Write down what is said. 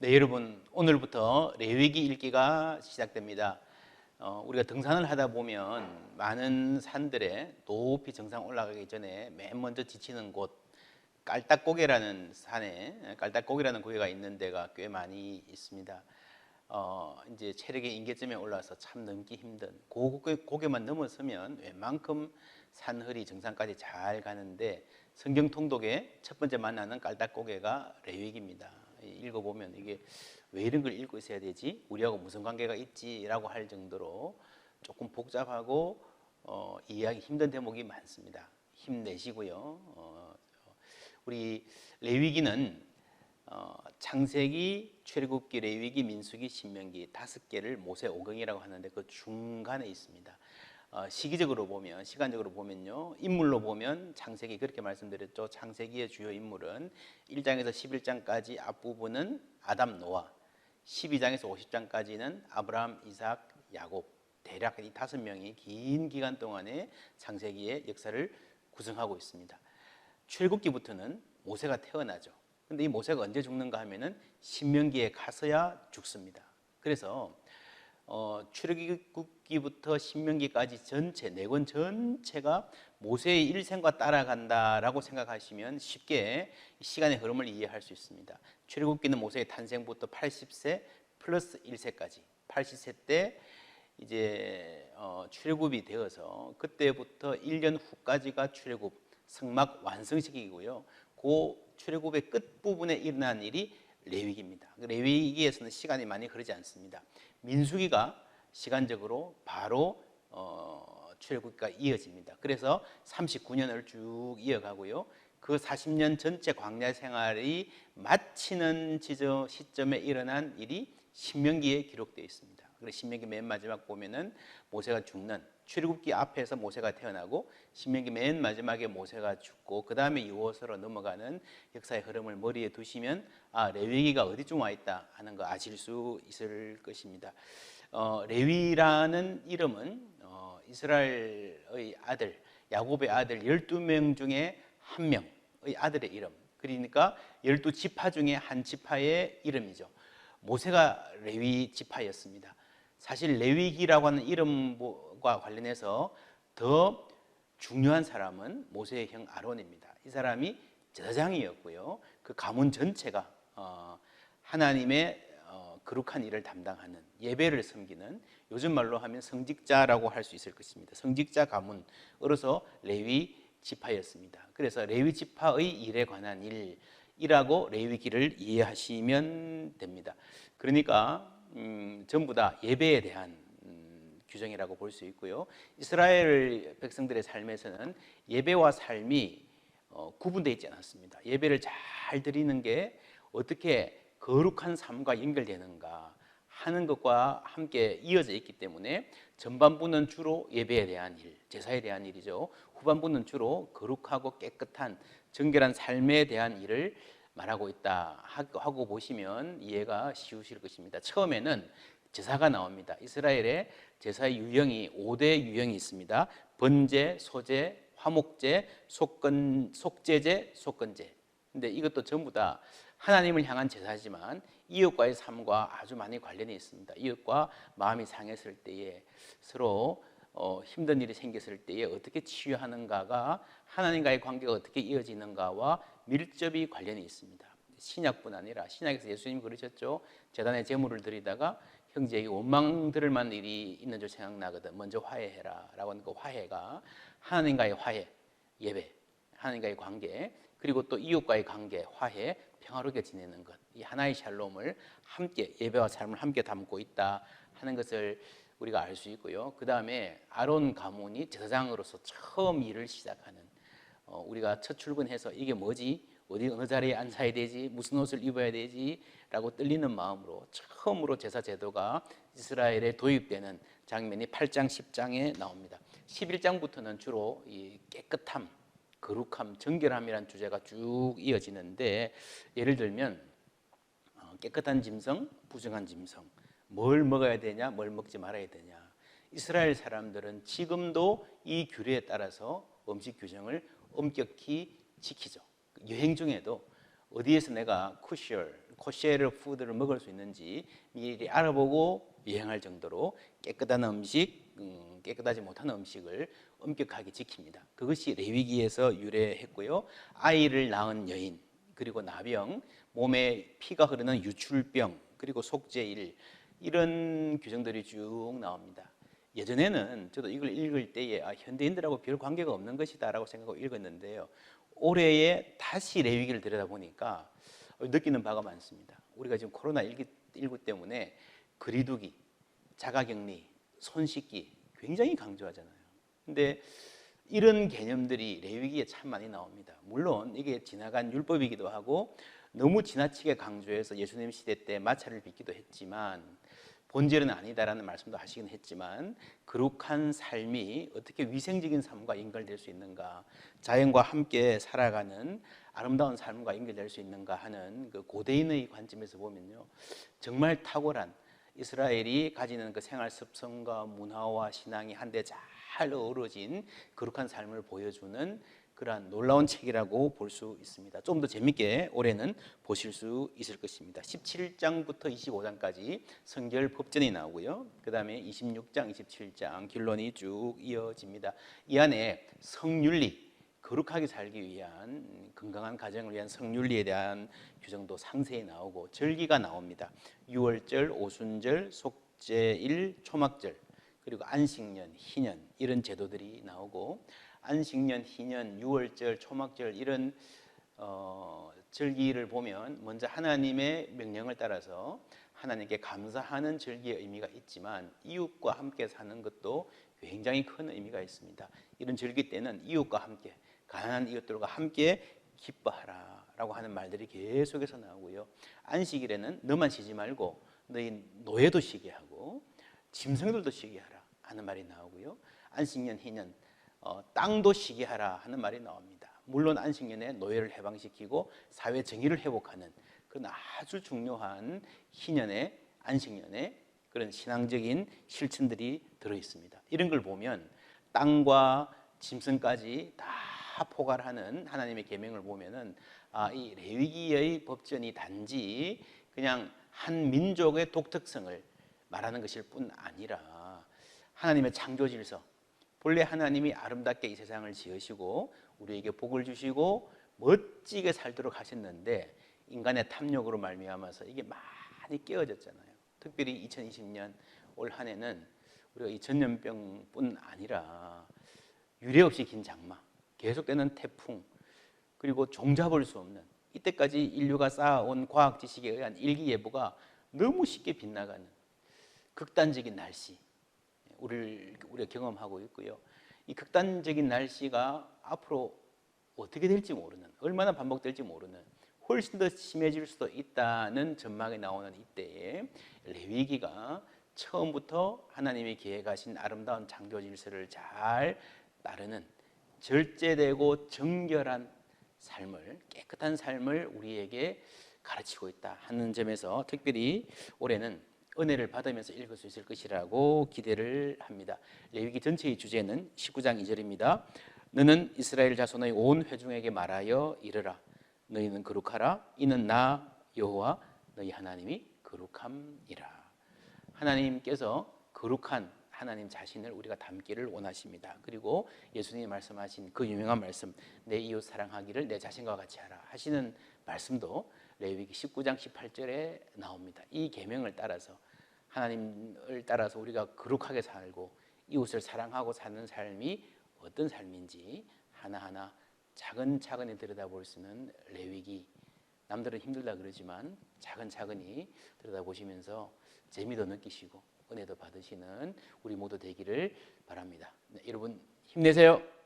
네, 여러분 오늘부터 레위기 읽기가 시작됩니다. 어, 우리가 등산을 하다 보면 많은 산들에 높이 정상 올라가기 전에 맨 먼저 지치는 곳 깔딱고개라는 산에 깔딱고개라는 고개가 있는 데가 꽤 많이 있습니다. 어, 이제 체력의 인계점에 올라서 참 넘기 힘든 그 고개, 고개만 넘어서면 웬만큼 산허리 정상까지 잘 가는데 성경 통독의 첫 번째 만나는 깔딱고개가 레위기입니다. 읽어보면 이게 왜 이런 걸 읽고 있어야 되지? 우리하고 무슨 관계가 있지라고 할 정도로 조금 복잡하고 어, 이해하기 힘든 대목이 많습니다. 힘내시고요. 어, 우리 레위기는 어, 창세기, 출애굽기, 레위기, 민수기, 신명기 다섯 개를 모세 오경이라고 하는데 그 중간에 있습니다. 어, 시기적으로 보면 시간적으로 보면요. 인물로 보면 창세기 그렇게 말씀드렸죠. 창세기의 주요 인물은 1장에서 11장까지 앞부분은 아담 노아 12장에서 50장까지는 아브라함 이삭 야곱 대략 이 다섯 명이 긴 기간 동안에 창세기의 역사를 구성하고 있습니다. 출국기부터는 모세가 태어나죠. 근데 이 모세가 언제 죽는가 하면은 신명기에 가서야 죽습니다. 그래서 어, 출애굽기부터 신명기까지 전체 네 권 전체가 모세의 일생과 따라간다라고 생각하시면 쉽게 시간의 흐름을 이해할 수 있습니다. 출애굽기는 모세의 탄생부터 80세 플러스 1세까지 80세 때 이제 어, 출애굽이 되어서 그때부터 1년 후까지가 출애굽 성막 완성식이고요. 그 출애굽의 끝 부분에 일어난 일이 레위기입니다. 레위기에서는 시간이 많이 흐르지 않습니다. 민수기가 시간적으로 바로 어, 출애굽기가 이어집니다. 그래서 39년을 쭉 이어가고요. 그 40년 전체 광야 생활이 마치는 지점 시점에 일어난 일이 신명기에 기록되어 있습니다. 그래서 신명기 맨 마지막 보면은 모세가 죽는 출애굽기 앞에서 모세가 태어나고 신명기 맨 마지막에 모세가 죽고 그 다음에 유호서로 넘어가는 역사의 흐름을 머리에 두시면 아 레위기가 어디쯤 와 있다 하는 거 아실 수 있을 것입니다. 어, 레위라는 이름은 어, 이스라엘의 아들 야곱의 아들 12명 중에 한 명의 아들의 이름 그러니까 12 지파 중에 한 지파의 이름이죠. 모세가 레위 지파였습니다. 사실 레위기라고 하는 이름과 관련해서 더 중요한 사람은 모세의 형 아론입니다. 이 사람이 제사장이었고요. 그 가문 전체가 어, 하나님의 어, 거룩한 일을 담당하는 예배를 섬기는 요즘 말로 하면 성직자라고 할 수 있을 것입니다. 성직자 가문으로서 레위 지파였습니다. 그래서 레위 지파의 일에 관한 일이라고 레위기를 이해하시면 됩니다. 그러니까 음, 전부 다 예배에 대한 음, 규정이라고 볼 수 있고요. 이스라엘 백성들의 삶에서는 예배와 삶이 어, 구분되어 있지 않았습니다. 예배를 잘 드리는 게 어떻게 거룩한 삶과 연결되는가 하는 것과 함께 이어져 있기 때문에 전반부는 주로 예배에 대한 일, 제사에 대한 일이죠. 후반부는 주로 거룩하고 깨끗한 정결한 삶에 대한 일을 말하고 있다 하고 보시면 이해가 쉬우실 것입니다. 처음에는 제사가 나옵니다. 이스라엘의 제사의 유형이 5대 유형이 있습니다. 번제, 소제, 화목제, 속건, 속제제, 속건제. 근데 이것도 전부 다 하나님을 향한 제사지만 이웃과의 삶과 아주 많이 관련이 있습니다. 이웃과 마음이 상했을 때에 서로 어, 힘든 일이 생겼을 때에 어떻게 치유하는가가 하나님과의 관계가 어떻게 이어지는가와 밀접히 관련이 있습니다. 신약뿐 아니라 신약에서 예수님 그러셨죠. 재단에 제물을 드리다가 형제에게 원망 들을 만한 일이 있는 줄 생각나거든. 먼저 화해해라라고 하는 그 화해가 하나님과의 화해, 예배, 하나님과의 관계, 그리고 또 이웃과의 관계, 화해, 평화롭게 지내는 것. 이 하나의 샬롬을 함께 예배와 삶을 함께 담고 있다 하는 것을 우리가 알 수 있고요. 그 다음에 아론 가문이 제사장으로서 처음 일을 시작하는 어, 우리가 첫 출근해서 이게 뭐지? 어디 어느 자리에 앉아야 되지? 무슨 옷을 입어야 되지? 라고 떨리는 마음으로 처음으로 제사 제도가 이스라엘에 도입되는 장면이 8장, 10장에 나옵니다. 11장부터는 주로 이 깨끗함, 거룩함, 정결함이라는 주제가 쭉 이어지는데 예를 들면 어, 깨끗한 짐승, 부정한 짐승, 뭘 먹어야 되냐, 뭘 먹지 말아야 되냐. 이스라엘 사람들은 지금도 이 규례에 따라서 음식 규정을 엄격히 지키죠. 여행 중에도 어디에서 내가 쿠시얼 코셰르 푸드를 먹을 수 있는지 미리 알아보고 여행할 정도로 깨끗한 음식, 음, 깨끗하지 못한 음식을 엄격하게 지킵니다. 그것이 레위기에서 유래했고요. 아이를 낳은 여인, 그리고 나병, 몸에 피가 흐르는 유출병, 그리고 속죄일 이런 규정들이 쭉 나옵니다. 예전에는 저도 이걸 읽을 때에 아, 현대인들하고 별 관계가 없는 것이다라고 생각하고 읽었는데요. 올해에 다시 레위기를 들여다보니까 느끼는 바가 많습니다. 우리가 지금 코로나 19 때문에 거리두기, 자가격리, 손 씻기 굉장히 강조하잖아요. 근데 이런 개념들이 레위기에 참 많이 나옵니다. 물론 이게 지나간 율법이기도 하고 너무 지나치게 강조해서 예수님 시대 때 마찰을 빚기도 했지만 본질은 아니다라는 말씀도 하시긴 했지만 거룩한 삶이 어떻게 위생적인 삶과 연결될 수 있는가 자연과 함께 살아가는 아름다운 삶과 연결될 수 있는가 하는 그 고대인의 관점에서 보면요 정말 탁월한 이스라엘이 가지는 그 생활 습성과 문화와 신앙이 한데 잘 어우러진 거룩한 삶을 보여주는 그러한 놀라운 책이라고 볼 수 있습니다. 좀 더 재밌게 올해는 보실 수 있을 것입니다. 17장부터 25장까지 성결 법전이 나오고요. 그 다음에 26장, 27장 결론이 쭉 이어집니다. 이 안에 성윤리, 거룩하게 살기 위한 건강한 가정을 위한 성윤리에 대한 규정도 상세히 나오고 절기가 나옵니다. 6월절, 오순절, 속죄일, 초막절 그리고 안식년, 희년 이런 제도들이 나오고 안식년, 희년, 유월절, 초막절 이런 어, 절기를 보면 먼저 하나님의 명령을 따라서 하나님께 감사하는 절기의 의미가 있지만 이웃과 함께 사는 것도 굉장히 큰 의미가 있습니다. 이런 절기 때는 이웃과 함께 가난한 이웃들과 함께 기뻐하라라고 하는 말들이 계속해서 나오고요. 안식일에는 너만 쉬지 말고 너희 노예도 쉬게 하고 짐승들도 쉬게 하라 하는 말이 나오고요. 안식년, 희년 어, 땅도 쉬게 하라 하는 말이 나옵니다. 물론 안식년에 노예를 해방시키고 사회 정의를 회복하는 그런 아주 중요한 희년의 안식년에 그런 신앙적인 실천들이 들어 있습니다. 이런 걸 보면 땅과 짐승까지 다 포괄하는 하나님의 계명을 보면은 아, 이 레위기의 법전이 단지 그냥 한 민족의 독특성을 말하는 것일 뿐 아니라 하나님의 창조 질서, 본래 하나님이 아름답게 이 세상을 지으시고 우리에게 복을 주시고 멋지게 살도록 하셨는데 인간의 탐욕으로 말미암아서 이게 많이 깨어졌잖아요. 특별히 2020년 올 한해는 우리가 이 전염병뿐 아니라 유례 없이 긴 장마, 계속되는 태풍, 그리고 종잡을 수 없는 이때까지 인류가 쌓아온 과학 지식에 의한 일기예보가 너무 쉽게 빗나가는 극단적인 날씨, 우리를 우리가 경험하고 있고요. 이 극단적인 날씨가 앞으로 어떻게 될지 모르는, 얼마나 반복될지 모르는, 훨씬 더 심해질 수도 있다는 전망이 나오는 이때에 레위기가 처음부터 하나님이 계획하신 아름다운 창조 질서를 잘 따르는 절제되고 정결한 삶을 깨끗한 삶을 우리에게 가르치고 있다 하는 점에서 특별히 올해는 은혜를 받으면서 읽을 수 있을 것이라고 기대를 합니다. 레위기 전체의 주제는 19장 2절입니다. 너는 이스라엘 자손의 온 회중에게 말하여 이르라. 너희는 거룩하라. 이는 나 여호와 너희 하나님이 거룩함이라. 하나님께서 거룩한 하나님 자신을 우리가 담기를 원하십니다. 그리고 예수님이 말씀하신 그 유명한 말씀 내 이웃 사랑하기를 내 자신과 같이 하라 하시는 말씀도 레위기 19장 18절에 나옵니다. 이 계명을 따라서 하나님을 따라서 우리가 거룩하게 살고 이웃을 사랑하고 사는 삶이 어떤 삶인지 하나하나 차근차근히 들여다볼 수 있는 레위기 남들은 힘들다 그러지만 차근차근히 들여다보시면서 재미도 느끼시고 은혜도 받으시는 우리 모두 되기를 바랍니다. 네, 여러분 힘내세요.